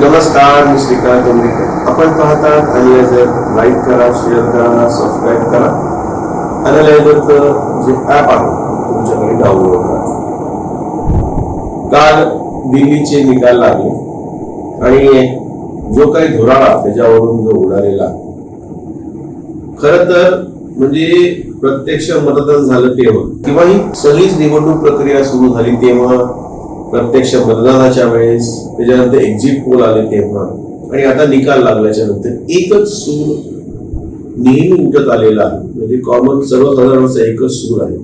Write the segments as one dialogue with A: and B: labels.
A: नमस्कार मी श्रीकांत डोंगरेकर आपण पाहतात अनलायझर लाईक करा शेअर करा सबस्क्राईब करा. अनलायझरचं जे ॲप आहे तुमच्याकडे डाउनलोड करा. काल दिल्लीचे निकाल लागले. आणि जो काही धुराळा त्याच्यावरून जो उडालेला. खर तर म्हणजे प्रत्यक्ष मतदान झालं तेव्हा. किंवा ही सगळीच निवडणूक प्रक्रिया सुरू झाली तेव्हा प्रत्यक्ष मतदानाच्या वेळेस त्याच्यानंतर एक्झिट पोल आले तेव्हा. आणि आता निकाल लागल्याच्या नंतर एकच सूर नेहमी उठत आलेला आहे. म्हणजे कॉमन सर्वसाधारणचा एकच सूर आहे.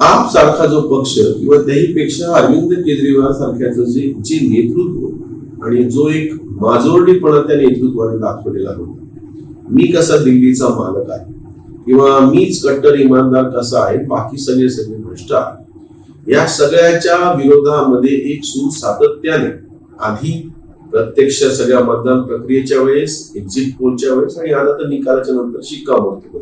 A: आप सारखा जो पक्ष किंवा त्याहीपेक्षा अरविंद केजरीवाल सारख्याचं जे जे नेतृत्व आणि जो एक माजोरडीपणा त्या नेतृत्वाने दाखवलेला होता. मी कसा दिल्लीचा मालक आहे? किंवा मीच कट्टर इमानदार कसा आहे? बाकी सगळे सगळे भ्रष्ट आहे. या सगळ्याच्या विरोधामध्ये एक सूर सातत्याने आधी प्रत्यक्ष सगळ्या मतदान प्रक्रियेच्या वेळेस एक्झिट पोलच्या वेळेस आणि आता तर निकालाच्या नंतर शिक्कामोर्तब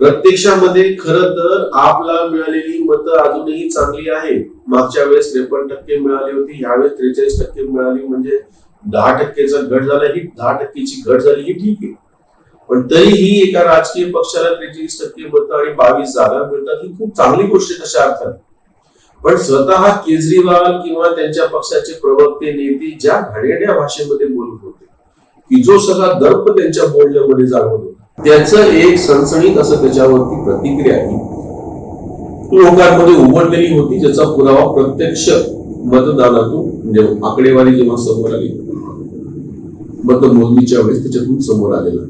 A: प्रत्यक्षामध्ये खर तर आपला मिळालेली मतं अजूनही चांगली आहे मागच्या वेळेस त्रेपन्न टक्के मिळाली होती यावेळेस त्रेचाळीस टक्के मिळाली. म्हणजे दहा टक्केचा घट झाला ही दहा टक्केची घट झाली ही ठीक आहे. पण तरीही एका राजकीय पक्षाला त्रेचाळीस टक्के मतं आणि बावीस जागा मिळतात ही खूप चांगली गोष्ट आहे तशा अर्थात पण स्वतः केजरीवाल किंवा त्यांच्या पक्षाचे प्रवक्ते नेते ज्या घाणेरड्या भाषेमध्ये बोलत होते की जो सगळा दर्प त्यांच्या बोलण्यामध्ये जाणवत होता त्याचं एक सणसणीत असं त्याच्यावरती प्रतिक्रिया ही लोकांमध्ये उमटलेली होती ज्याचा पुरावा प्रत्यक्ष मतदानातून म्हणजे आकडेवारी जेव्हा समोर आली मतमोजणीच्या वेळेस त्याच्यातून समोर आलेला.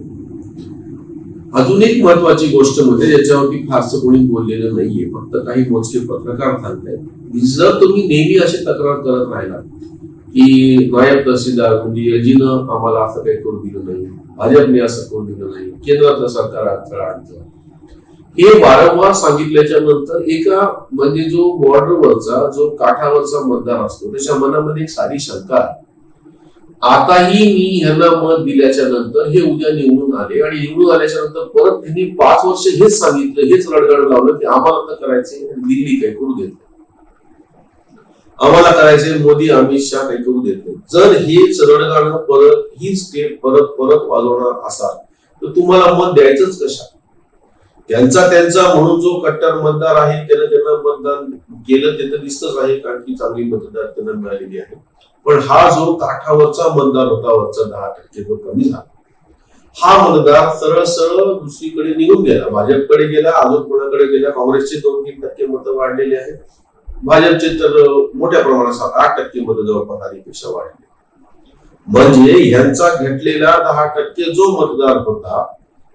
A: अजून एक महत्वाची गोष्ट म्हणजे ज्याच्यावरती फारसं कोणी बोललेलं नाहीये फक्त काही मोजके पत्रकार सांगतायत. म्हणजे जर तुम्ही नेहमी अशी तक्रार करत राहिला की नायब तहसीलदार म्हणजे एजीनं आम्हाला असं काही करून दिलं नाही भाजपने असं करून दिलं नाही केंद्रातलं सरकार अडथळा आणतं. हे वारंवार सांगितल्याच्या नंतर एका म्हणजे जो बॉर्डरवरचा जो काठावरचा मतदार असतो त्याच्या मनामध्ये एक सारी शंका आहे. आताही मी ह्यांना मत दिल्याच्या नंतर हे उद्या निवडून आले आणि निवडून आल्याच्यानंतर परत त्यांनी पाच वर्ष हेच सांगितलं हेच रडगड लावलं की आम्हाला तर करायचंय आणि दिल्ली काही करू देत आम्हाला करायचे मोदी अमित शहा काही करू देत नाही. जर हेच रडगाणं परत ही स्टेप परत परत वाजवणार असाल तर तुम्हाला मत द्यायचंच कशा त्यांचा त्यांचा म्हणून जो कट्टर मतदार आहे त्यांना त्यांना मतदान केलं ते तर दिसतच आहे कारण की चांगली मतदार त्यांना मिळालेली आहे. पण हा जो काठावरचा मतदार होता वरचा दहा टक्के जो कमी झाला. हा मतदार सरळ सरळ दुसरीकडे निघून गेला. भाजपकडे गेला अजून कोणाकडे गेला? काँग्रेसचे दोन तीन टक्के मतं वाढलेले आहेत. भाजपचे तर मोठ्या प्रमाणात सात आठ टक्के मतं जवळपास आधीपेक्षा वाढले. म्हणजे ह्यांचा घेतलेला दहा टक्के जो मतदार होता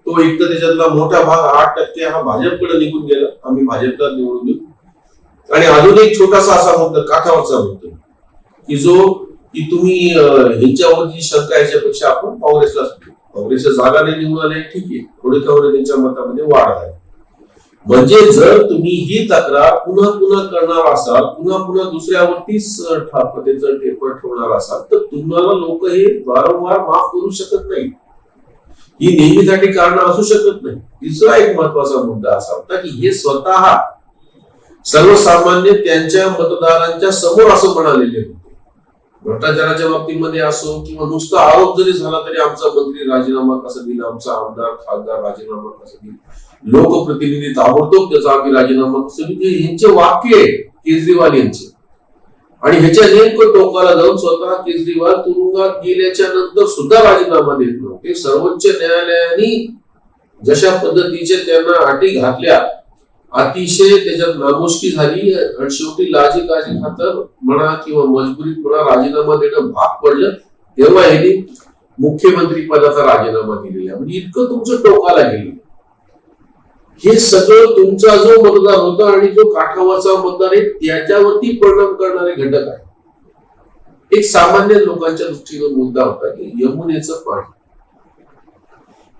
A: तो एक तर त्याच्यातला मोठा भाग आठ टक्के हा भाजपकडे निघून गेला. आम्ही भाजपला निवडून देऊ. आणि अजून एक छोटासा असा मुद्दा काठावरचा मुद्दा. की जो की तुम्ही ह्यांच्यावरची शंका याच्यापेक्षा आपण काँग्रेसला काँग्रेसच्या जागा नाही निवडून आले ठीक आहे. थोडे थोडे त्यांच्या मतामध्ये वाढ आहे. म्हणजे जर तुम्ही ही तक्रार पुन्हा पुन्हा करणार असाल पुन्हा पुन्हा दुसऱ्यावरतीच त्याचं टेपर ठेवणार असाल तर तुम्हाला लोक हे वारंवार माफ करू शकत नाही ही नेहमीसाठी कारण असू शकत नाही तिसरा एक महत्त्वाचा मुद्दा असा होता की हे स्वतः सर्वसामान्य त्यांच्या मतदारांच्या समोर असं म्हणालेले होते. भ्रष्टाचाराच्या बाबतीमध्ये असो किंवा नुसता आरोप जरी झाला तरी आमचा मंत्री राजीनामा कसा दिला आमचा आमदार खासदार राजीनामा कसा दिला लोकप्रतिनिधी ताबडतोब त्याचा आम्ही राजीनामा कसं दिला यांचे वाक्य आहे केजरीवाल यांचे. आणि ह्याच्या नेमकं टोकाला जाऊन स्वतः केजरीवाल तुरुंगात गेल्याच्यानंतर सुद्धा राजीनामा देत नव्हते. सर्वोच्च न्यायालयाने जशा पद्धतीचे त्यांना अटी घातल्या अतिशय त्याच्यात नामुष्की झाली आणि शेवटी लाजी काजी खातर म्हणा किंवा मजबुरीत म्हणा राजीनामा देणं भाग पडलं तेव्हा यांनी मुख्यमंत्री पदाचा राजीनामा दिलेला. म्हणजे इतकं तुमचं टोकाला गेलं. हे सगळं तुमचा जो मतदार होता आणि जो काठावाचा मतदार आहे त्याच्यावरती परिणाम करणारे घटक आहे एक सामान्य लोकांच्या दृष्टीने मुद्दा होता की यमुनेचं पाणी.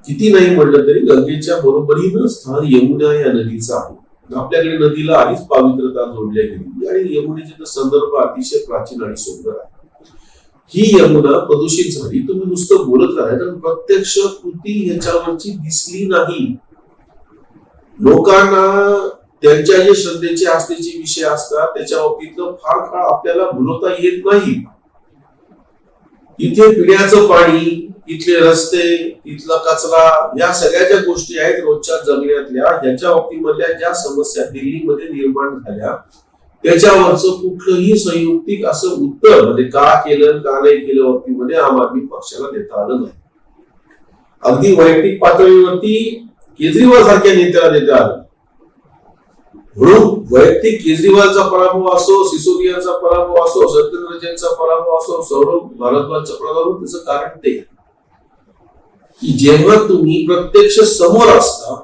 A: किती नाही म्हटलं तरी गंगेच्या बरोबरीनं स्थान यमुना या नदीचं आहे. आपल्याकडे नदीला आधीच पावित्रता जोडल्या गेली आणि यमुनेचे तर संदर्भ अतिशय प्राचीन आणि सुंदर आहे. ही यमुना प्रदूषित झाली. तुम्ही नुसतं बोलत राहा तर प्रत्यक्ष कृती ह्याच्यावरची दिसली नाही. लोकांना त्यांच्या जे श्रद्धेचे आस्थेचे विषय असतात त्याच्या बाबतीतलं फार काळ आपल्याला भुलवता येत नाही. इथे पिण्याचं पाणी इथले रस्ते इथला कचरा या सगळ्या ज्या गोष्टी आहेत रोजच्या जगण्यातल्या ह्याच्या बाबतीमधल्या ज्या समस्या दिल्लीमध्ये निर्माण झाल्या त्याच्यावरचं कुठलंही संयुक्तिक असं उत्तर म्हणजे का केलं का नाही केलं बाबतीमध्ये आम आदमी पक्षाला देता आलं नाही. अगदी वैयक्तिक पातळीवरती केजरीवाल सारख्या नेत्याला देता आलं म्हणून वैयक्तिक केजरीवालचा पराभव असो सिसोदियाचा पराभव असो सत्यंद्रजनचा पराभव असो सौरभ भारद्वाजचा पराभव त्याचं कारण ते. की जेव्हा तुम्ही प्रत्यक्ष समोर असता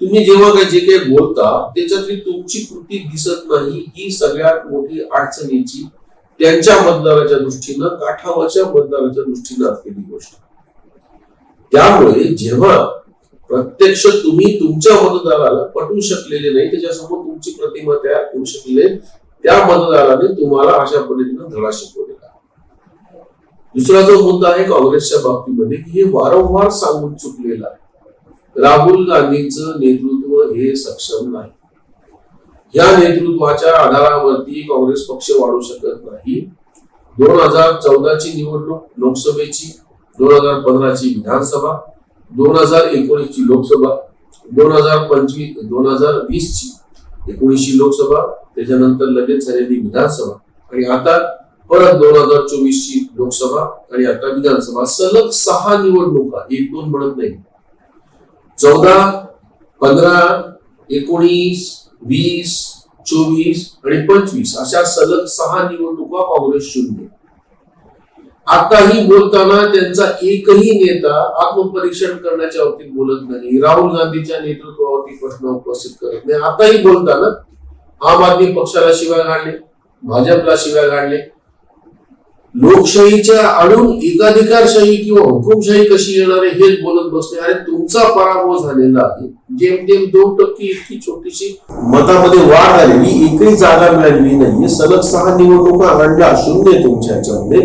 A: तुम्ही जेव्हा काही जे काही बोलता त्याच्यातली तुमची कृती दिसत नाही ही सगळ्यात मोठी अडचणीची त्यांच्या मतदाराच्या दृष्टीनं काठावरच्या मतदाराच्या दृष्टीनं असलेली गोष्ट. त्यामुळे जेव्हा प्रत्यक्ष तुम्ही तुमच्या मतदाराला पटवू शकलेले नाही त्याच्यासमोर तुमची प्रतिमा तयार करू शकले त्या मतदाराने तुम्हाला अशा पद्धतीनं धडा शिकवले. दुसरा जो मुद्दा आहे काँग्रेसच्या बाबतीमध्ये की हे वारंवार सांगून चुकलेलं आहे. राहुल गांधींचं नेतृत्व हे सक्षम नाही. या नेतृत्वाच्या आधारावरती काँग्रेस पक्ष वाढू शकत नाही. दोन हजार चौदाची निवडणूक लोकसभेची दोन हजार पंधराची विधानसभा दोन हजार एकोणीसची लोकसभा दोन हजार पंचवीस दोन हजार वीसची एकोणीसची लोकसभा त्याच्यानंतर लगेच झालेली विधानसभा. आणि आता परत दोन हजार चोवीस ची लोकसभा आणि आता विधानसभा सलग सहा निवडणुका एक दोन म्हणत नाही. चौदा पंधरा एकोणीस वीस चोवीस आणि पंचवीस अशा सलग सहा निवडणुका काँग्रेस शून्य. आताही बोलताना त्यांचा एकही नेता आत्मपरीक्षण करण्याच्या बाबतीत बोलत नाही राहुल गांधीच्या नेतृत्वावरती प्रश्न उपस्थित करत नाही. आताही बोलताना आम आदमी पक्षाला शिवाय काढले भाजपला शिवाय काढले लोकशाहीच्या आडून एकाधिकारशाही किंवा हुकुमशाही कशी येणार आहे हेच बोलत बसले. अरे तुमचा पराभव झालेला आहे. जेमतेम दोन टक्के इतकी छोटीशी मतामध्ये वाढ झालेली एकही जागा मिळालेली नाहीये. सलग सहा निवडणुका आणल्या शून्य आहे तुमच्या ह्याच्यामध्ये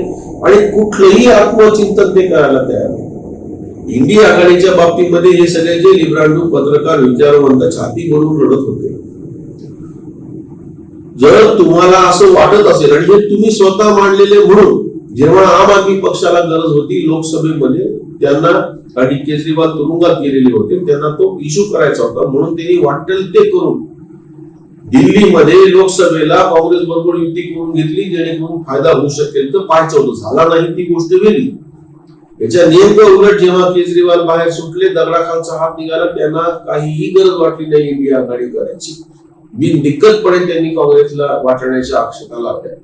A: आणि कुठलंही आत्मचिंतन ते करायला तयार नाही. इंडिया आघाडीच्या बाबतीमध्ये हे सगळे जे लिब्रांडू पत्रकार विचारवंत छाती भरून रडत होते. जर तुम्हाला असं वाटत असेल आणि हे तुम्ही स्वतः मांडलेले म्हणून जेव्हा आम आदमी पक्षाला गरज होती लोकसभेमध्ये त्यांना आणि केजरीवाल तुरुंगात गेलेले होते त्यांना तो इश्यू करायचा होता म्हणून त्यांनी वाटेल ते करून दिल्लीमध्ये लोकसभेला काँग्रेस बरोबर युती करून घेतली जेणेकरून फायदा होऊ शकेल तर पाहायचं होतं झाला नाही ती गोष्ट वेगळी. याच्या नेमकं उलट जेव्हा केजरीवाल बाहेर सुटले दगडाखालचा हात निघाला त्यांना काहीही गरज वाटली नाही इंडिया आघाडी करायची. बिनदिक्कतपणे त्यांनी काँग्रेसला वाटण्याच्या अक्षता लावल्या.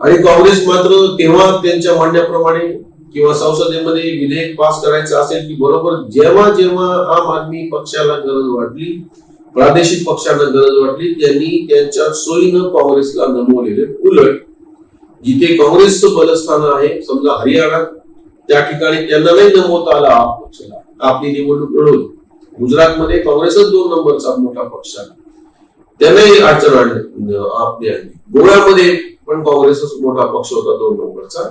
A: आणि काँग्रेस मात्र तेव्हा त्यांच्या म्हणण्याप्रमाणे किंवा संसदेमध्ये विधेयक पास करायचं असेल की बरोबर जेव्हा जेव्हा आम आदमी पक्षाला गरज वाटली प्रादेशिक पक्षांना गरज वाटली त्यांनी त्यांच्या सोयीनं काँग्रेसला नमवलेले उलट जिथे काँग्रेसचं बलस्थान आहे समजा हरियाणा त्या ठिकाणी त्यांना नाही नमवता आला आप पक्षाला. आपली निवडणूक लढवली गुजरातमध्ये काँग्रेसच दोन नंबरचा मोठा पक्ष आहे. त्यांनाही अडचण आणली म्हणजे आपली आणली गोव्यामध्ये पण काँग्रेसच मोठा पक्ष होता दोन नंबरचा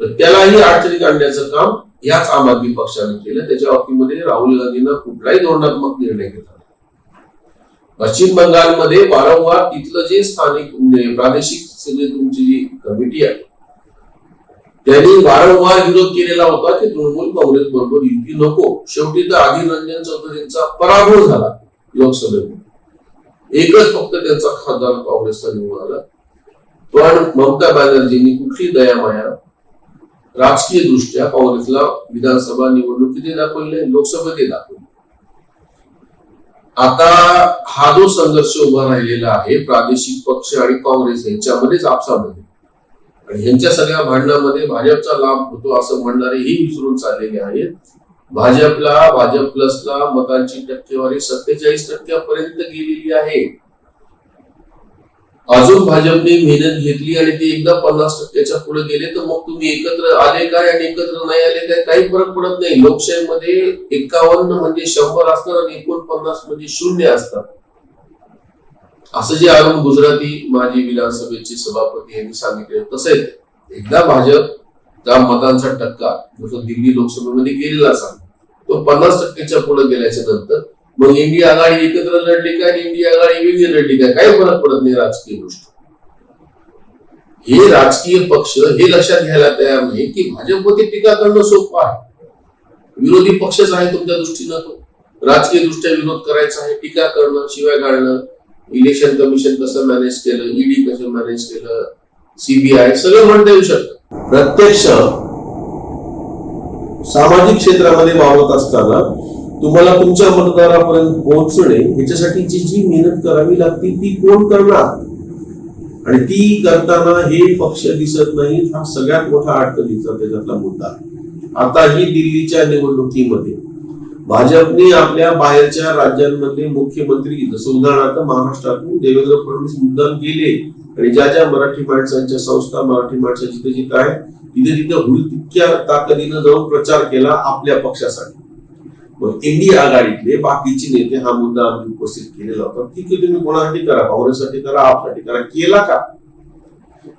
A: तर त्यालाही अडचणीत आणण्याचं काम याच आम आदमी पक्षाने केलं. त्याच्या बाबतीमध्ये राहुल गांधींना कुठलाही धोरणात्मक निर्णय घेतला पश्चिम बंगालमध्ये वारंवार तिथलं जे स्थानिक म्हणजे प्रादेशिक सगळी तुमची जी कमिटी आहे त्यांनी वारंवार विरोध केलेला होता की तृणमूल काँग्रेस बरोबर युती नको. शेवटी तर अधीर रंजन चौधरींचा पराभव झाला लोकसभेमध्ये. एकच फक्त त्यांचा खासदार काँग्रेसचा निवडून आला. पण ममता बॅनर्जींनी कुठली दयामाया राजकीय दृष्ट्या काँग्रेसला विधानसभा निवडणुकीने दाखवले लोकसभेने दाखवले. आता हा जो संघर्ष उभा राहिलेला आहे प्रादेशिक पक्ष आणि काँग्रेस यांच्यामध्येच आपसामध्ये आणि यांच्या सगळ्या भांडणामध्ये भाजपचा लाभ होतो असं म्हणणारे ही विसरून चाललेले आहेत. भाजपला भाजप प्लसला मतांची टक्केवारी सत्तेचाळीस टक्क्यापर्यंत गेलेली आहे. अजून भाजपने मेहनत घेतली आणि ते एकदा पन्नास टक्क्याच्या पुढे गेले तर मग तुम्ही एकत्र आले काय आणि एकत्र नाही आले काय काही फरक पडत नाही. लोकशाहीमध्ये एकावन्न म्हणजे शंभर असतात आणि एकोणपन्नास म्हणजे शून्य असतात. असं जे अरुण गुजराती माजी विधानसभेचे सभापती यांनी सांगितले तसेच एकदा भाजप त्या मतांचा टक्का जसं दिल्ली लोकसभेमध्ये गेलेला सांग तो पन्नास टक्क्याच्या पुढे गेल्याच्यानंतर मग इंडिया आघाडी एकत्र लढली काय आणि इंडिया आघाडी वेगळी लढली काय काही फरक पडत नाही राजकीय गोष्ट. हे राजकीय पक्ष हे लक्षात घ्यायला तयार नाही की भाजपमध्ये टीका करणं सोपं आहे. विरोधी पक्षच आहे तुमच्या दृष्टीनं तो. राजकीय दृष्ट्या विरोध करायचा आहे टीका करणं शिवाय काढणं इलेक्शन कमिशन कसं मॅनेज केलं ईडी कसं मॅनेज केलं सीबीआय सगळं म्हणता येऊ शकतं. प्रत्यक्ष सामाजिक क्षेत्रामध्ये वावरत असताना तुम्हाला तुमच्या मतदारापर्यंत पोहोचणे ह्याच्यासाठी जी जी मेहनत करावी लागते ती कोण करणार? आणि ती करताना हे पक्ष दिसत नाही हा सगळ्यात मोठा अडचणीचा त्याच्यातला मुद्दा. आहे. आताही दिल्लीच्या निवडणुकीमध्ये भाजपने आपल्या बाहेरच्या राज्यांमध्ये मुख्यमंत्री जसं उदाहरणार्थ महाराष्ट्रातून देवेंद्र फडणवीस मुद्दाम गेले. आणि ज्या ज्या मराठी माणसांच्या संस्था मराठी माणसं जिथे जिथे आहे तिथे तिथे होईल तितक्या ताकदीनं जाऊन प्रचार केला आपल्या पक्षासाठी. मग एनडीए आघाडीतले बाकीचे नेते हा मुद्दा आम्ही उपस्थित केलेला होता. ठीक आहे तुम्ही कोणासाठी करा? काँग्रेससाठी करा आपसाठी करा. केला का?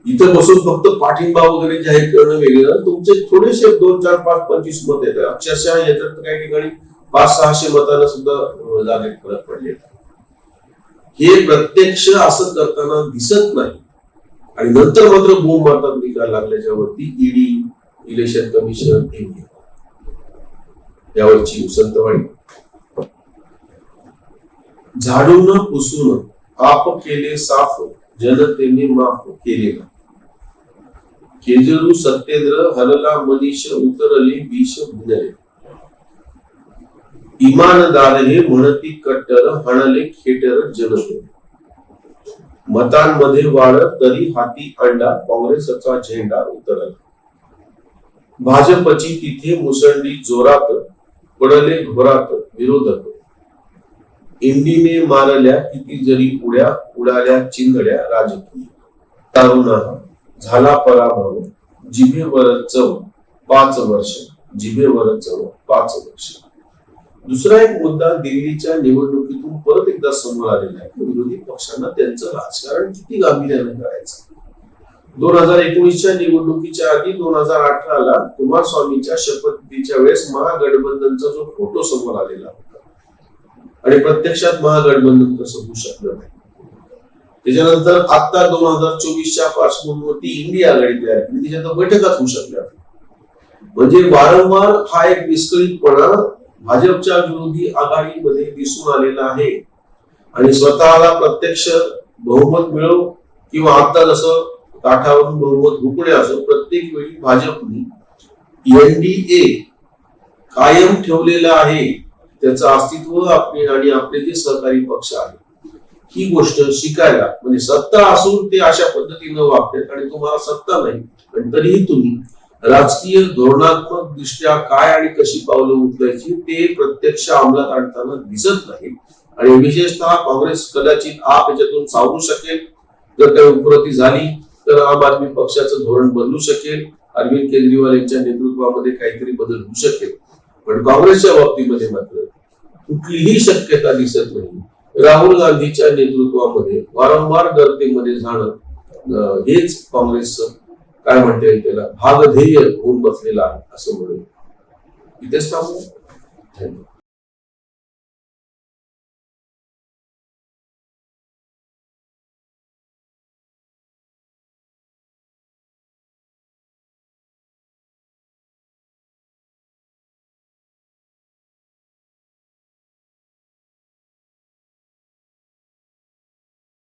A: इथं बसून फक्त पाठिंबा वगैरे जाहीर करणं वेगळं. तुमचे थोडेसे दोन चार पाच पंचवीस मत येतात. अक्षरशः याच्यात काही ठिकाणी पाच सहाशे मतांना सुद्धा जागेत फरक पडलेला हे प्रत्यक्ष असं करताना दिसत नाही. आणि नंतर मात्र बोंब मारतात निकाल लागल्याच्या वरती ईडी इलेक्शन कमिशन इंडिया यावरची उसंतवाडी झाडून पुसून पाप केले साफ जनतेने माफ केले केजरू सत्येंद्र हरला मनीष उतरले विष भिनले. इमानदार हे म्हणती कट्टर हणले खेटर जनते मतांमध्ये वाढ तरी हाती अंडा काँग्रेसचा झेंडा उतरला भाजपची तिथे मुसंडी जोरात पडले घोरात विरोधक. इंडीने मारल्या किती जरी उड्या उडाल्या चिंधड्या राजकीय. तरुणा झाला पराभव जिभेवर चव पाच वर्ष जिभेवर चव पाच वर्ष. दुसरा एक मुद्दा दिल्लीच्या निवडणुकीतून परत एकदा समोर आलेला आहे. की विरोधी पक्षांना त्यांचं राजकारण किती गांभीर्याने करायचं? दोन हजार एकोणीसच्या निवडणुकीच्या आधी दोन हजार अठराला कुमारस्वामीच्या शपथविधीच्या वेळेस महागठबंधनचा जो फोटो समोर आलेला होता आणि प्रत्यक्षात महागठबंधन तसं होऊ शकलं नाही. त्याच्यानंतर आता दोन हजार चोवीसच्या पार्श्वभूमीवरती इंडिया आघाडी तयार केली त्याच्यात बैठकच होऊ शकल्या म्हणजे वारंवार हा एक विस्कळीतपणा भाजपच्या विरोधी आघाडीमध्ये दिसून आलेला आहे. आणि स्वतःला प्रत्यक्ष बहुमत मिळव किंवा आता जसं काठावरून बहुमत हुकणे असो प्रत्येक वेळी भाजपने एनडीए कायम ठेवलेलं आहे. त्याचं अस्तित्व आपले आणि आपले जे सहकारी पक्ष आहे ही गोष्ट शिकायला म्हणजे सत्ता असून ते अशा पद्धतीनं वागतात आणि तुम्हाला सत्ता नाही पण तरीही तुम्ही राजकीय धोरणात्मक दृष्ट्या काय आणि कशी पावलं उचलायची ते प्रत्यक्ष अंमलात आणताना दिसत नाही. आणि विशेषतः काँग्रेस कदाचित आप याच्यातून सावरू शकेल. जर काही उपरती झाली तर आम आदमी पक्षाचं धोरण बदलू शकेल. अरविंद केजरीवाल यांच्या नेतृत्वामध्ये काहीतरी बदल होऊ शकेल. पण काँग्रेसच्या बाबतीमध्ये मात्र कुठलीही शक्यता दिसत नाही. राहुल गांधीच्या नेतृत्वामध्ये वारंवार गर्दीमध्ये जाणं हेच काँग्रेसचं काय म्हणता येईल त्याला? भागध्येय होऊन बसलेला आहे असं म्हणून. इथेच थांबू. धन्यवाद.